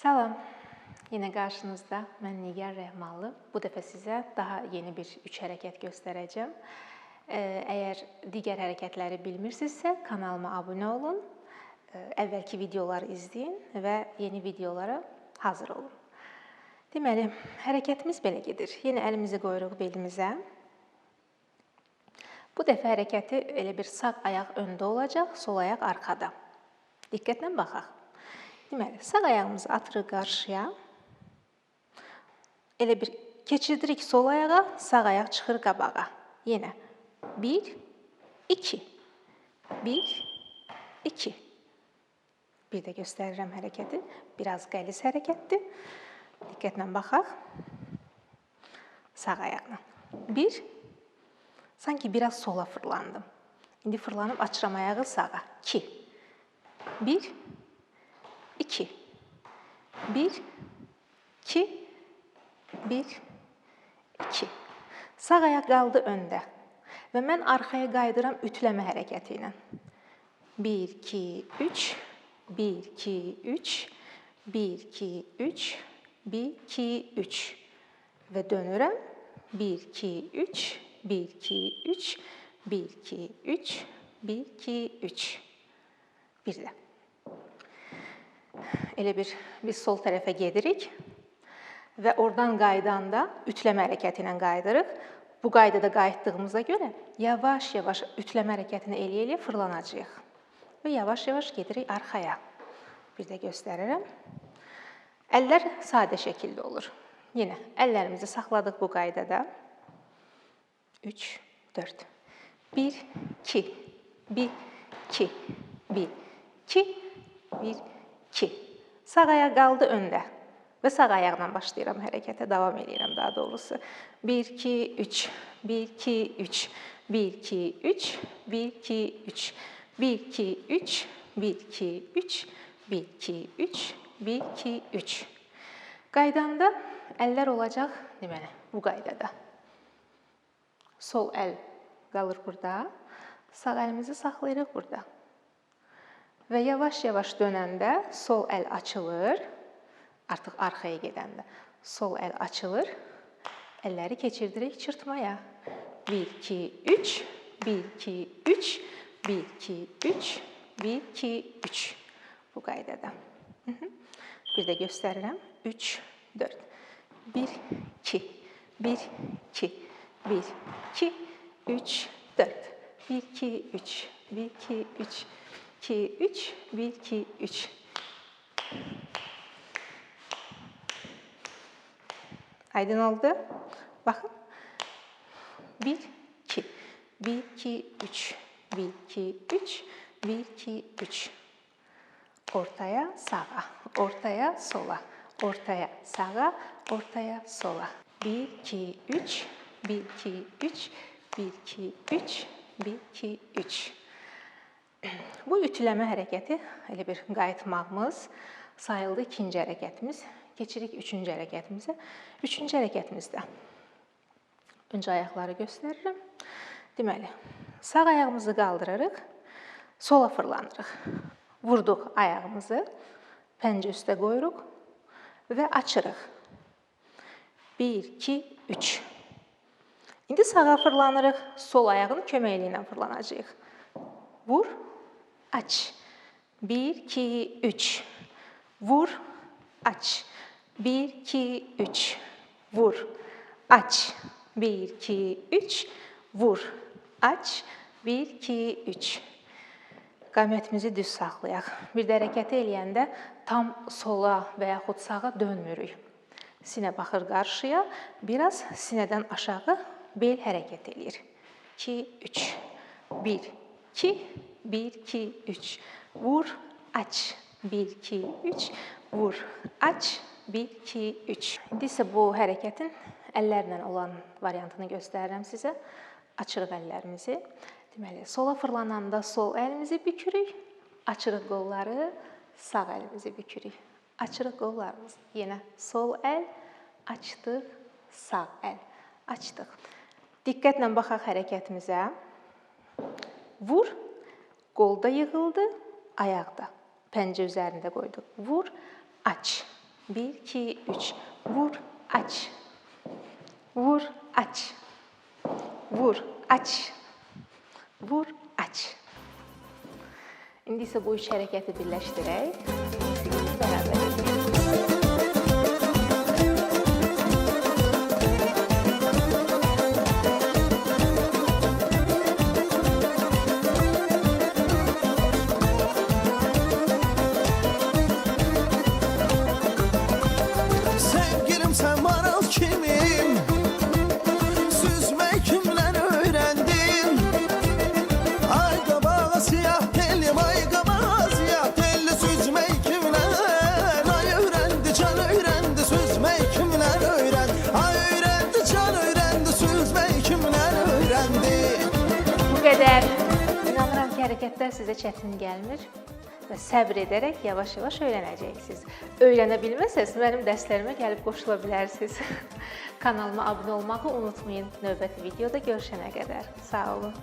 Salam. Yenə qarşınızda mən Nigar Rəhmanlı. Bu dəfə sizə daha yeni bir üç hərəkət göstərəcəm. Əgər digər hərəkətləri bilmirsinizsə, kanalıma abunə olun, e, əvvəlki videoları izləyin və yeni videolara hazır olun. Deməli, hərəkətimiz belə gedir. Yenə əlimizi qoyuruq belimizə. Bu dəfə hərəkəti elə bir sağ ayaq öndə olacaq, sol ayaq arxada. Diqqətlə baxaq. Deməli, sağ ayağımızı atırıq qarşıya. Elə bir keçirdirik sol ayağa, sağ ayaq çıxır qabağa. Yenə 1 2 1 2 Bir də göstərirəm hərəkəti. Biraz qəliz hərəkətdir. Diqqətlə baxaq. Sağ ayaqla. 1 Sanki biraz sola fırlandım. İndi fırlanıb açıram ayağı sağa. 2 1 2 1 2 1 2 Sağ ayaq qaldı öndə və mən arxaya qayıdıram ütləmə hərəkəti ilə. 1 2 3 1 2 3 1 2 3 1 2 3 və dönürəm. 1 2 3 1 2 3 1 2 3 1 2 3 Bir də elə bir biz sol tərəfə gedirik və oradan qaydanda ütləmə hərəkəti ilə qayıdırıq. Bu qaydada qayıtdığımıza görə yavaş-yavaş ütləmə hərəkətini eləyə-eləyə fırlanacağıq. Və yavaş-yavaş gedirik arxaya. Bir də göstərirəm. Əllər sadə şəkildə olur. Yenə əllərimizi saxladıq bu qaydada. 3 4 1 2 1 2 1 2 1 2 Sağ ayaq qaldı öndə və sağ ayaqla başlayıram hərəkətə, davam edirəm daha doğrusu. 1 2 3 1 2 3 1 2 3 1 2 3 1 2 3 1 2 3 1 2 3 1 2 3 Qaydanda əllər olacaq deməli bu qaydada. Sol əl qalır burada. Sağ əlimizi saxlayırıq burada. Və yavaş-yavaş dönəndə sol əl açılır. Artıq arxaya gedəndə sol əl açılır. Əlləri keçirdirik çırtmaya. 1 2 3 1 2 3 1 2 3 1 2 3 bu qaydada. Bir də göstərirəm. 3 4 1 2 1 2 1 2 3 4 1 2 3 1 2 3 2, 3, 1, 2, 3. Aydın oldu. Bakın. 1, 2, 1, 2, 3, 1, 2, 3, 1, 2, 3. Ortaya, sağa, ortaya, sola, ortaya, sağa, ortaya, sola. 1, 2, 3, 1, 2, 3, 1, 2, 3, 1, 2, 3. Bu ütüləmə hərəkəti elə bir qayıtmağımız sayıldı ikinci hərəkətimiz. Keçirik üçüncü hərəkətimizə. Üçüncü hərəkətimizdə öncə ayaqları göstərirəm. Deməli, sağ ayağımızı qaldırırıq, sola fırlanırıq. Vurduq ayağımızı, pəncə üstə qoyuruq və açırıq. 1 2 3 İndi sağa fırlanırıq, sol ayağın köməkliyi ilə fırlanacağıq. Vur, aç. 1 2 3. Vur, aç. 1 2 3. Vur, aç. 1 2 3. Vur, aç. 1 2 3. Qamətimizi düz saxlayaq. Bir də hərəkət eləyəndə tam sola və yaxud sağa dönmürük. Sinə baxır qarşıya, biraz sinədən aşağı bel hərəkət eləyir. 2 3 1 2 1 2 3 vur aç 1 2 3 vur aç 1 2 3 İndi isə bu hərəkətin əllərlə olan variantını göstərirəm sizə. Açırıq əllərimizi. Deməli, sola fırlananda sol əlimizi bükürük, açırıq qolları, sağ əlimizi bükürük. Açırıq qollarımızı. Yenə sol əl, açdıq, sağ əl, açdıq. Diqqətlə baxaq hərəkətimizə. Vur, qolda yığıldı, ayaqda. Pəncə üzərində qoyduq. Vur, aç. 1 2 3 Vur, aç. Vur, aç. Vur, aç. Vur, aç. İndi isə bu üç hərəkəti birləşdirək. Ki, hərəkətlər sizə çətin gəlmir və səbr edərək yavaş-yavaş öyrənəcəksiniz. Öyrənə bilməsəz, mənim dərslərimə gəlib qoşula bilərsiniz. Kanalıma abunə olmağı unutmayın. Növbəti videoda görüşənə qədər. Sağ olun.